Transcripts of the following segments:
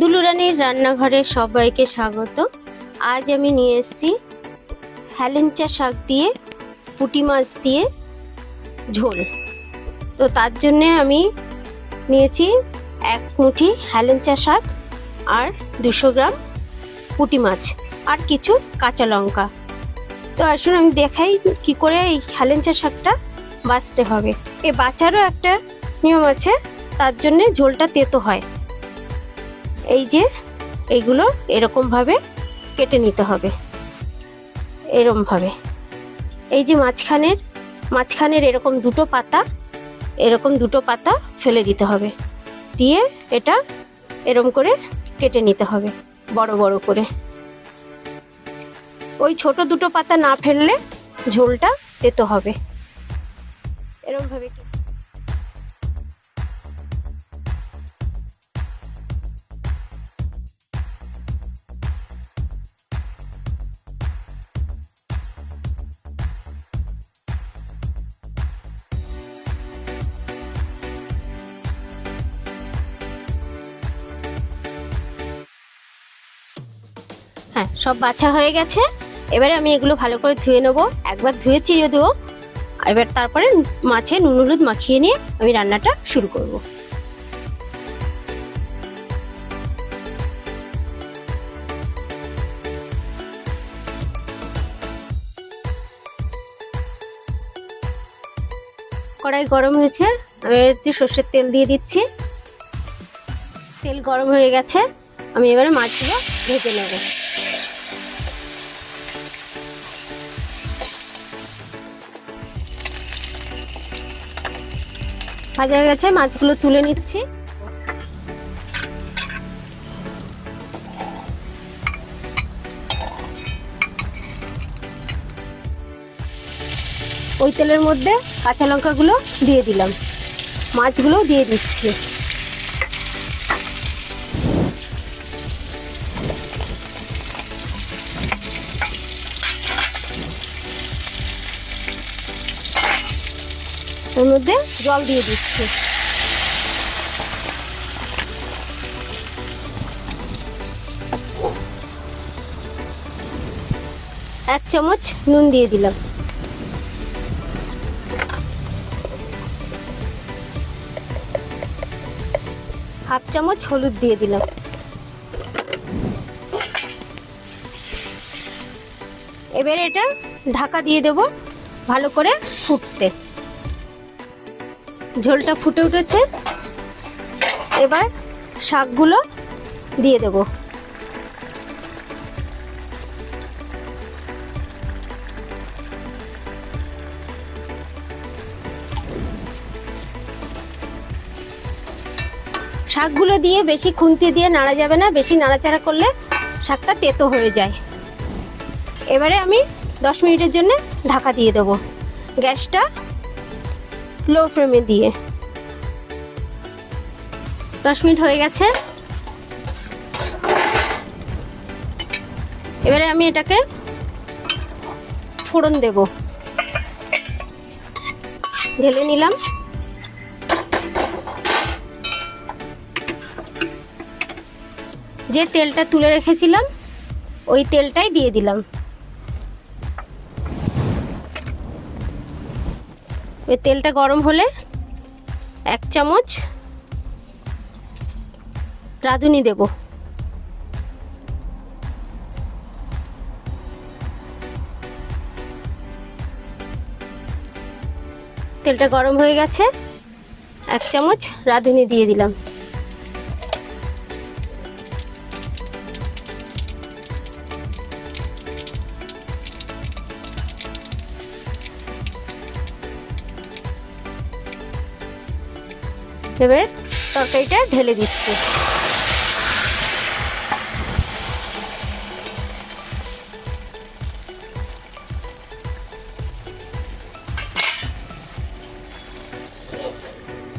দুলুরানির রান্নাঘরে সবাইকে স্বাগত। আজ আমি নিয়ে এসেছি হ্যালেঞ্চা শাক দিয়ে, পুঁটি মাছ দিয়ে ঝোল। তো তার জন্যে আমি নিয়েছি এক মুঠি হ্যালেঞ্চা শাক আর দুশো গ্রাম পুঁটি মাছ আর কিছু কাঁচা লঙ্কা। তো আসুন আমি দেখাই কি করে এই হ্যালেঞ্চা শাকটা বাঁচতে হবে। এ বাঁচারও একটা নিয়ম আছে, তার জন্যে ঝোলটা তেতো হয়। এই যে এইগুলো এরকমভাবে কেটে নিতে হবে। এরমভাবে। এই যে মাঝখানের মাঝখানের এরকম দুটো পাতা, এরকম দুটো পাতা ফেলে দিতে হবে। দিয়ে এটা এরম করে কেটে নিতে হবে, বড় বড় করে। ওই ছোট দুটো পাতা না ফেললে ঝোলটা তেতো হবে। এরমভাবে সব বাছা হয়ে গেছে। এবারে আমি এগুলো ভালো করে ধুয়ে নেব। একবার ধুয়েছি যদিও এবার তারপরে মাছে নুন হলুদ মাখিয়ে নিয়ে আমি রান্নাটা শুরু করব। কড়াই গরম হয়েছে। আমি একটু সর্ষের তেল দিয়ে দিচ্ছি। তেল গরম হয়ে গেছে। আমি এবারে মাছগুলো ভেজে নেব। ভাজা হয়ে গেছে, মাছগুলো তুলে নিচ্ছি। ওই তেলের মধ্যে কাঁচা লঙ্কাগুলো দিয়ে দিলাম। মাছগুলো দিয়ে দিচ্ছি। এর মধ্যে জল দিয়ে দিচ্ছি। এক চামচ নুন দিয়ে দিলাম। হাফ চামচ হলুদ দিয়ে দিলাম। এবারে এটা ঢাকা দিয়ে দেব ভালো করে ফুটতে। ঝোলটা ফুটে উঠেছে। এবার শাকগুলো দিয়ে দেব। শাকগুলো দিয়ে বেশি খুন্তি দিয়ে নাড়া যাবে না, বেশি নাড়াচাড়া করলে শাকটা তেতো হয়ে যায়। এবারে আমি দশ মিনিটের জন্য ঢাকা দিয়ে দেবো। গ্যাসটা লো ফ্লেমে দিয়ে। দশ মিনিট হয়ে গেছে। এবারে আমি এটাকে ফোড়ন দেব। ঢেলে নিলাম। যে তেলটা তুলে রেখেছিলাম, ওই তেলটাই দিয়ে দিলাম। ওই তেলটা গরম হলে এক চামচ রাঁধুনি দেব। তেলটা গরম হয়ে গেছে, এক চামচ রাঁধুনি দিয়ে দিলাম। এবারে তরকারিটা ঢেলে দিচ্ছি।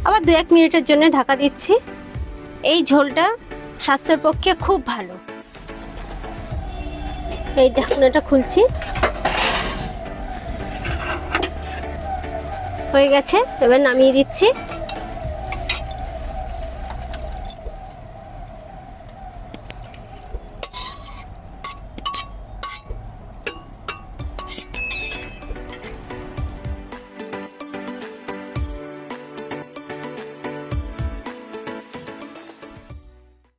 আবার দু এক মিনিটের জন্য ঢাকা দিচ্ছি। এই ঝোলটা স্বাস্থ্যের পক্ষে খুব ভালো। এই ঢাকনাটা খুলছি। হয়ে গেছে, এবার নামিয়ে দিচ্ছি।